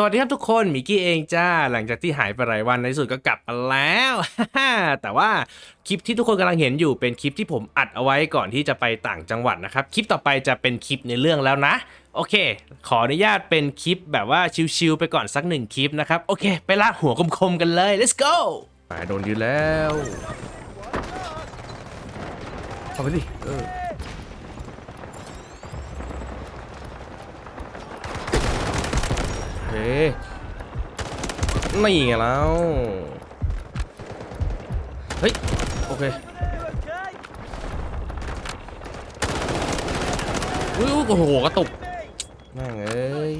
สวัสดีครับทุกคนมิกกี้เองจ้า หลังจากที่หายไปหลายวันในที่สุดก็กลับมาแล้ว แต่ว่าคลิปที่ทุกคนกำลังเห็นอยู่เป็นคลิปที่ผมอัดเอาไว้ก่อนที่จะไปต่างจังหวัดนะครับ คลิปต่อไปจะเป็นคลิปในเรื่องแล้วนะ โอเค ขออนุญาตเป็นคลิปแบบว่าชิลๆไปก่อนสักหนึ่งคลิปนะครับ โอเค ไปลากหัวคมๆกันเลย let's go ไปโดนยืนแล้วเข้าไปดิเออ โอเค นี่ไงแล้ว เฮ้ย โอเคอุ้ยโอ้โหกระตุกแม่งเอ้ย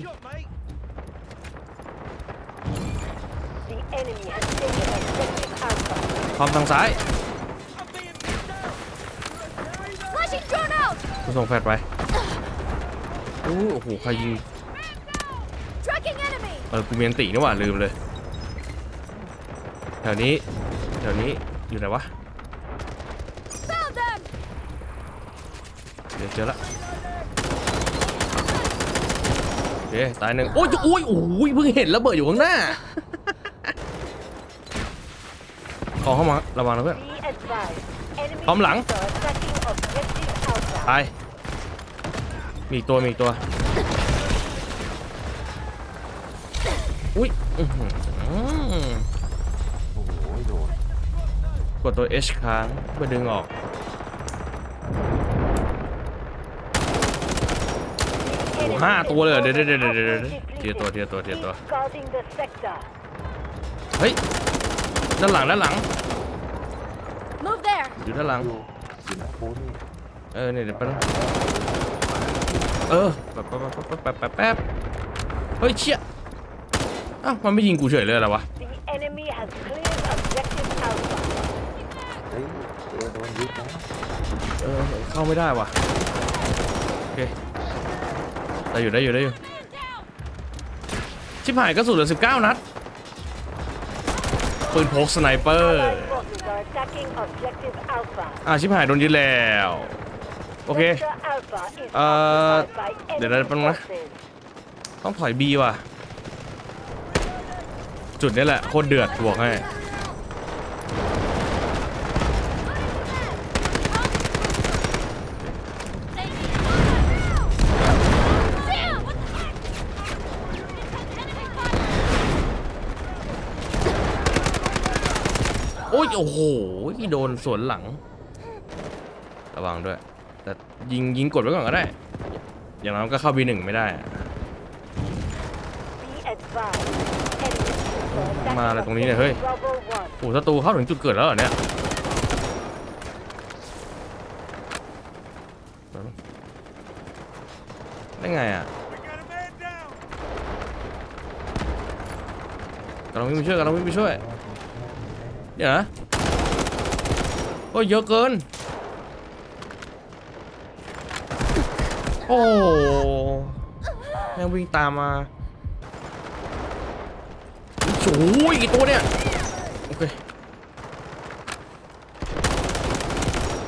ความทางซ้ายกูส่งแฟลชไปอู้โอ้โหใครยิง เออกูเมียนตินี่หว่าลืมเลย แถวนี้ แถวนี้อยู่ไหนวะ Found them! เดี๋ยวเจอละโอเคตายหนึ่งโอ้ยโอ้ยโอ้ยเพิ่งเห็นระเบิดอยู่ข้างหน้าขอเข้ามาระวังนะเพื่อน Be advised. Enemy Bấm lẳng. troops are attacking objective Alpha. ตายมีอีกตัวมีอีกตัว อุ้ยอื้อหืออกดตัว H ค้างเพื่อดึงออก โอ้โหห้าตัวเลยเหรอเดี๋ยวเดี๋ยวเดี๋ยวเดี๋ยวเดี๋ยวเทียตัวเทียตัวเทียตัว Keep guarding the sector. เฮ้ย ด้านหลังด้านหลัง Move there! อยู่ด้านหลังเออเนี่ยเดี๋ยวแป๊บนึงเออแป๊บแป๊บแป๊บแป๊บแป๊บแป๊บเฮ้ยเชี่ย อ้าวมันไม่ยิงกูเฉยเลยเหรอวะ The enemy has cleared objective Alpha. เฮ้ยเอโดนยึดนะเออเข้าไม่ได้ว่ะโอเคได้อยู่ได้อยู่ได้อยู่ชิบหายกระสุนเหลือ19นัดปืนพกสไนเปอร์ Allied forces are attacking objective Alpha. อ่าชิบหายโดนยึดแล้วโอเค Sector Alpha is เอ่อ occupied by เดี๋ยวนะ enemy แป๊บนึงนะ forces. ต้องถอยบีว่ะ จุดนี้แหละโคตรเดือดบอกให้โอ้ยโอ้โหโดนสวนหลัง ระวังด้วย แต่ยิงยิงกดไว้ก่อนก็ได้ อย่างน้อยก็เข้า B1 ไม่ได้อะ Be advised. มาอะไรตรงนี้เนี่ยเฮ้ยโอ้ศัตรูเข้าถึงจุดเกิดแล้วเหรอเนี่ยได้ไงอะกำลังวิ่งไปช่วยกำลังวิ่งไปช่วยเดี๋ยวนะโอ้ยเยอะเกิน โอ้แม่งวิ่งตามมา โอ้ยกี่ตัวเนี่ย โอเค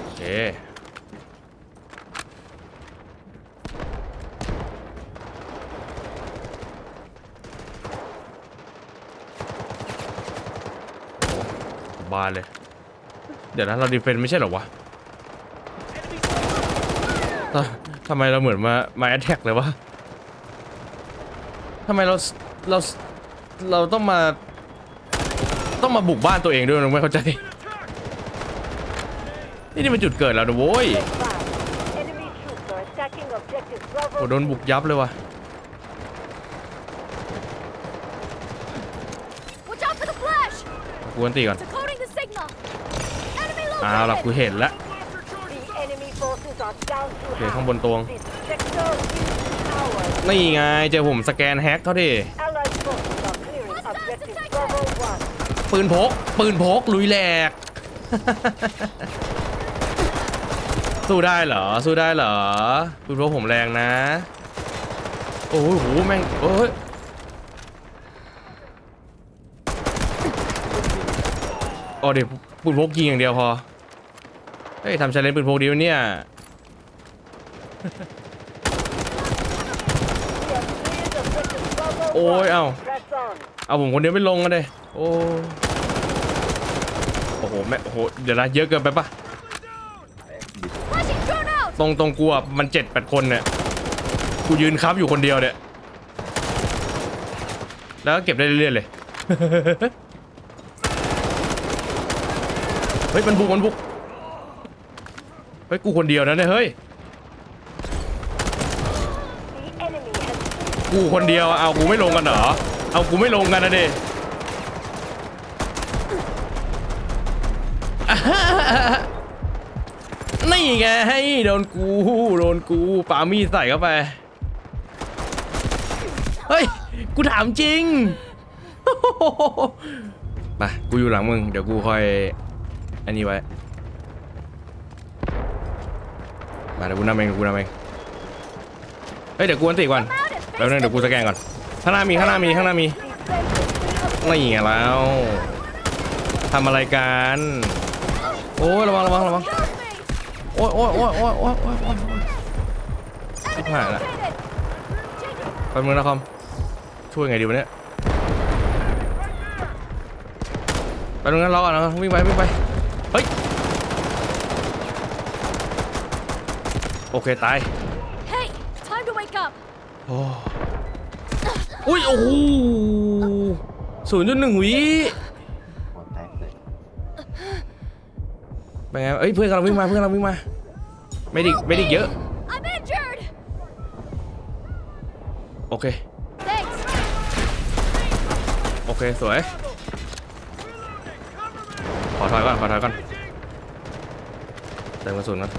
โอเค บานเลย เดี๋ยวนะเราดีเฟนไม่ใช่เหรอวะทำทำไมเราเหมือนมา มาแอตแทกเลยวะทำไมเรา เรา เราต้องมา ต้องมาบุกบ้านตัวเองด้วยนะไม่เข้าใจ นี่นี่เป็นจุดเกิดแล้วนะโว้ย Be advised. Enemy troops are attacking objective โอ้ Bravo โดนบุกยับเลยว่ะ Watch out for the flash! กูอันตีก่อน Decoding the signal! Enemy อ้าวล่ะกูเห็นแล้ว The enemy forces are down โอ to เคข้าง half. บนตวง This sector is ours. นี่ไงเจอผมสแกนแฮกเขาดิ Allied forces are clearing objective Bravo 1. ปืนพก ปืนพก ลุยแหลก สู้ได้เหรอ สู้ได้เหรอ ปืนพกผมแรงนะ โอ้โห แม่งเอ้ยโอ้เดี๋ยวปืนพกยิงอย่างเดียวพอ เฮ้ยทำชาเลนจ์ปืนพกดีวะเนี่ยโอ้ย เอ้าเอาผมคนเดียวไม่ลงกันเลย โอ้โอ้โหแม่โอ้โหเดี๋ยวนะเยอะเกินไปปะตรงตรงกูอะมันเจ็ดแปดคนเนี่ยกูยืนค้ำอยู่คนเดียวเนี่ยแล้วก็เก็บได้เรื่อยๆเลยเฮ้ยมันบุกมันบุกเฮ้ยกูคนเดียวนะเนี่ยเฮ้ยกูคนเดียวเอากูไม่ลงกันเหรอเอากูไม่ลงกันนะเด นี่ไงให้โดนกูโดนกูปามีดใส่เข้าไป เฮ้ย กูถามจริง มา กูอยู่หลังมึง เดี๋ยวกูคอย อันนี้ไว้ มาเดี๋ยวกูนำเองเดี๋ยวกูนำเอง เฮ้ย เดี๋ยวกูอันติก่อนแล้วนึง face เดี๋ยวกูสแกนก่อน ข้างหน้ามีข้างหน้ามีข้างหน้ามี ไม่ไงแล้วทำอะไรกัน โอ้ยระวังระวังระวังโอ้ยโอ้ยโอ้ยโอ้ยโอ้ยโอ้ยโอ้ยชิหายละไป๊บนึงนะคอมช่วยไงดีวันนี้ไแป๊บนึงนะรอก่อนนะวิ่งไปวิ่งไปเฮ้ยโอเคตายโอ้ยโอ้โหศูนย์จุดหนึ่งวิ เป็นไงเอ้ยเพื่อนกำลังวิ่งมาเพื่อนกำลังวิ่งมาไม่ดิไม่ดิเยอะ I'm injured! โอเค Thanks! โอเค สวย ขอถอยก่อน ขอถอยก่อนเติมกระสุนก่อน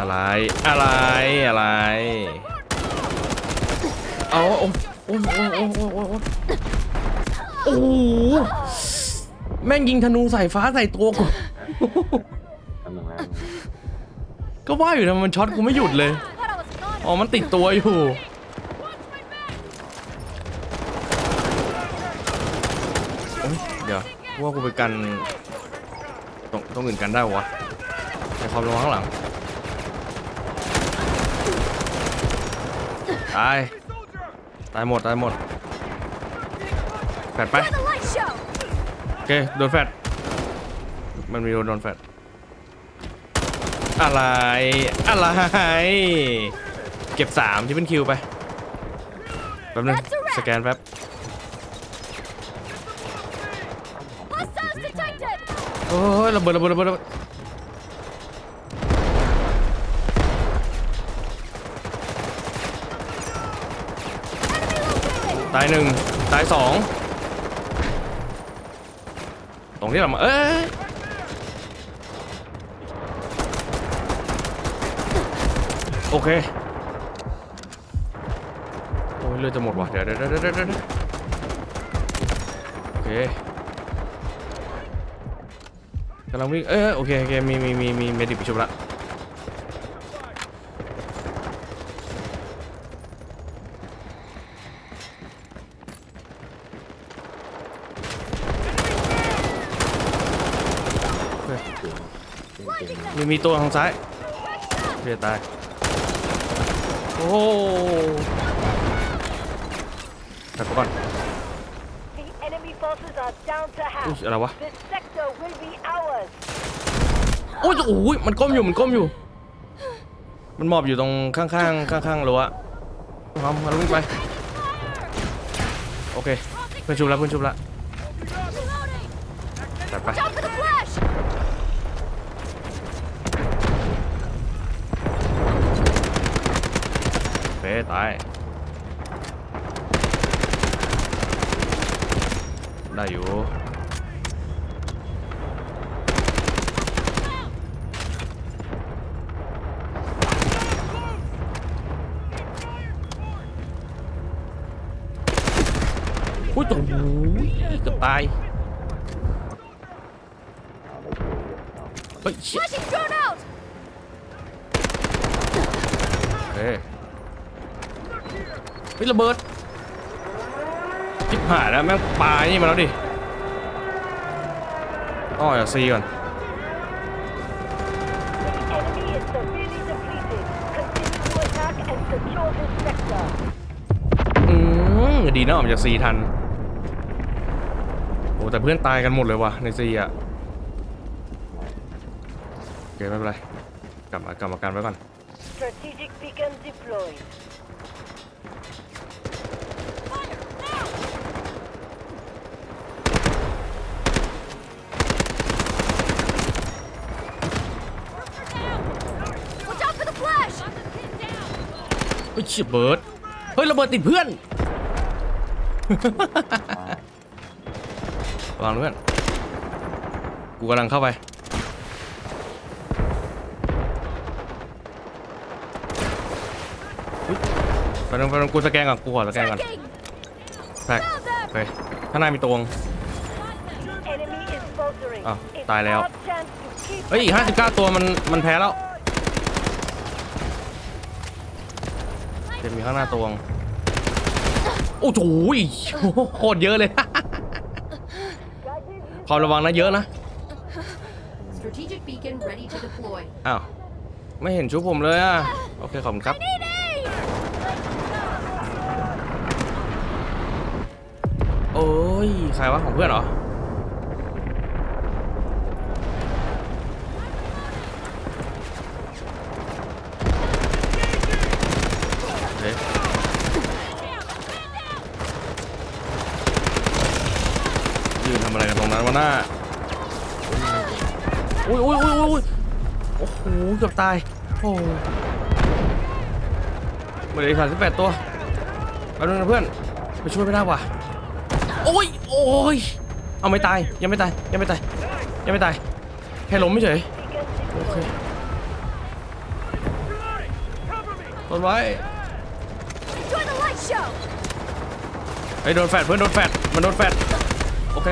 อะไร อะไร อะไร เอาโอ้โอ้โอ้โอ้โอ้โอ้แม่งยิงธนูใส่ฟ้าใส่ตัวกูก็ว่าอยู่ทำไมมันช็อตกูไม่หยุดเลย อ๋อ มันติดตัวอยู่เดี๋ยวว่ากูไปกันตรงตรงอื่นกันได้วะในความระวังข้างหลัง ตาย ตายหมด ตายหมด แฟดไป Where the light show! โอเค โดนแฟดมันมีโดนโดนแฟดอะไร อะไร เก็บสามที่เป็นคิวไป แป๊บนึง สแกนแป๊บ Hostiles detected! โอ้ยระเบิดระเบิดระเบิดระเบิด ตายหนึ่งตายสองตรงที่เรามาเอ้ยโอเคโอ้ยเลือดจะหมดว่ะเดี๋ยวเดี๋ยวเดี๋ยวเดี๋ยวโอเคกำลังวิ่งเอ้ยโอเคโอเคมีมีมีมีเมดิกไปชุบละ มีมีตัวทางซ้ายเรียตาย โอ้ตัดไปก่อน The enemy forces are down to อุ้ย half. อะไรวะ This sector will be ours. โอ้ยโอ้ยมันก้มอยู่มันก้มอยู่ มันหมอบอยู่ตรงข้างๆข้างๆรั้วพร้อมมาลุกไปโอเคเพื่อนชุบแล้วเพื่อนชุบแล้ว Reloading! ตัดไป Down for the flash! เป๊ ตาย ได้อยู่อุ้ยโอ้โหเกือบตาย เฮ้ยเชี่ย Flashing drone out! เฮ้ยเฮ้ยระเบิดจิบหายแล้วแม่งปลานี่มาแล้วดิต้องออกจาซีก่อน The enemy is severely depleted. Continue to attack and secure this sector. อืมดีนะออกจากซีทัน โอ้แต่เพื่อนตายกันหมดเลยว่ะในซีอะโอเคไม่เป็นไร กลับมากลับมากันไว้ก่อน Strategic beacon deployed. Watch out for the flash! เฮ้ยเฉียบเบิร์ดเฮ้ยระเบิดติดเพื่อนระวังเพื่อนกูกำลังเข้าไปอุ๊ยไปตรงไปตรงกูสแกนก่อนกูขอสแกนก่อน Checking! แท็ก Found them! โอเคข้างในมีตวง Enemy is faltering. Ah, It's ตายแล้ว our chance to keep เฮ้ยอีก59ตัวมันมันแพ้แล้ว เดี๋ยวมีข้างหน้าตวงโอ้โหยโคตรเยอะเลย ความระวังนะเยอะนะ Strategic beacon ready to deploy. อ้าวไม่เห็นชุดผมเลยอะ โอเค ขอบคุณครับ Need aid! โอ้ย ใครวะของเพื่อนเหรอ เฮ้ยยืนทำอะไรกันตรงนั้นวะ หน้าอุ้ยอุ้ยอุ้ยอุ้ยโอ้โหเกือบตายโอ้เหมือนไอ้สามสิบแปดตัวแป๊บนึงนะเพื่อนไปช่วยไม่ได้ว่ะโอ้ยโอ้ยเอาไม่ตายยังไม่ตายยังไม่ตายยังไม่ตายแค่ล้มไม่เฉยโอเคต้นไว้ไอ้โดนแฟดเพื่อนโดนแฟดมันโดนแฟดโอเค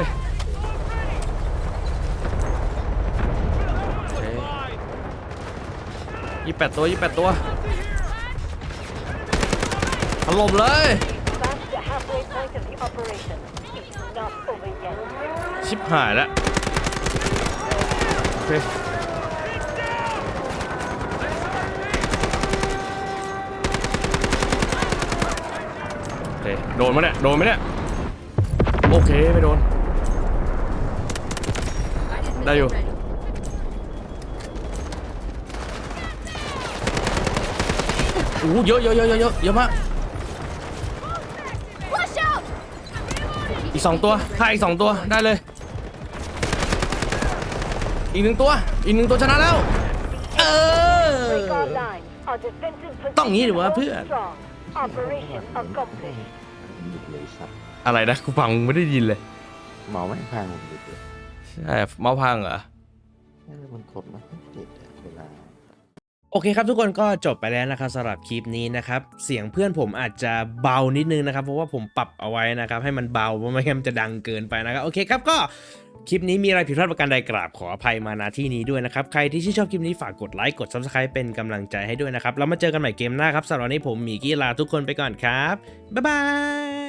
ยี่แปดตัวยี่แปดตัวถล่มเลยชิบหายแล้วเคโอเค โดนไหมเนี่ย โดนไหมเนี่ย โอเค ไม่โดน ได้อยู่ โอ้โหเยอะเยอะเยอะเยอะเยอะเยอะมาก Flash out! อีกสองตัวถ้าอีกสองตัวได้เลย อีกหนึ่งตัวอีกหนึ่งตัวชนะแล้ว เออ Break our line. Our defensive ต้องงี้ดิ position วะ holds เพื่อน strong. Operation accomplished. หยุดเลยสัตว์อะไรนะกูฟังไม่ได้ยินเลยเมาไม่พังผมหยุดเลยใช่เมาส์พังเหรอเอ้ยมันกดไมาติดอะเวลา โอเคครับทุกคนก็จบไปแล้วนะครับสำหรับคลิปนี้นะครับเสียงเพื่อนผมอาจจะเบานิดนึงนะครับ เพราะว่าผมปรับเอาไว้นะครับให้มันเบาเพราะไม่งั้นมันจะดังเกินไปนะครับโอเคครับก็คลิปนี้มีอะไรผิดพลาดประการใดกราบขออภัยมาณที่นี้ด้วยนะครับ ใครที่ชื่นชอบคลิปนี้ฝากกดไลค์กด subscribe เป็นกำลังใจให้ด้วยนะครับแล้วมาเจอกันใหม่เกมหน้าครับสำหรับวันนี้ผมมีกี้ลาทุกคนไปก่อนครับบ๊ายบาย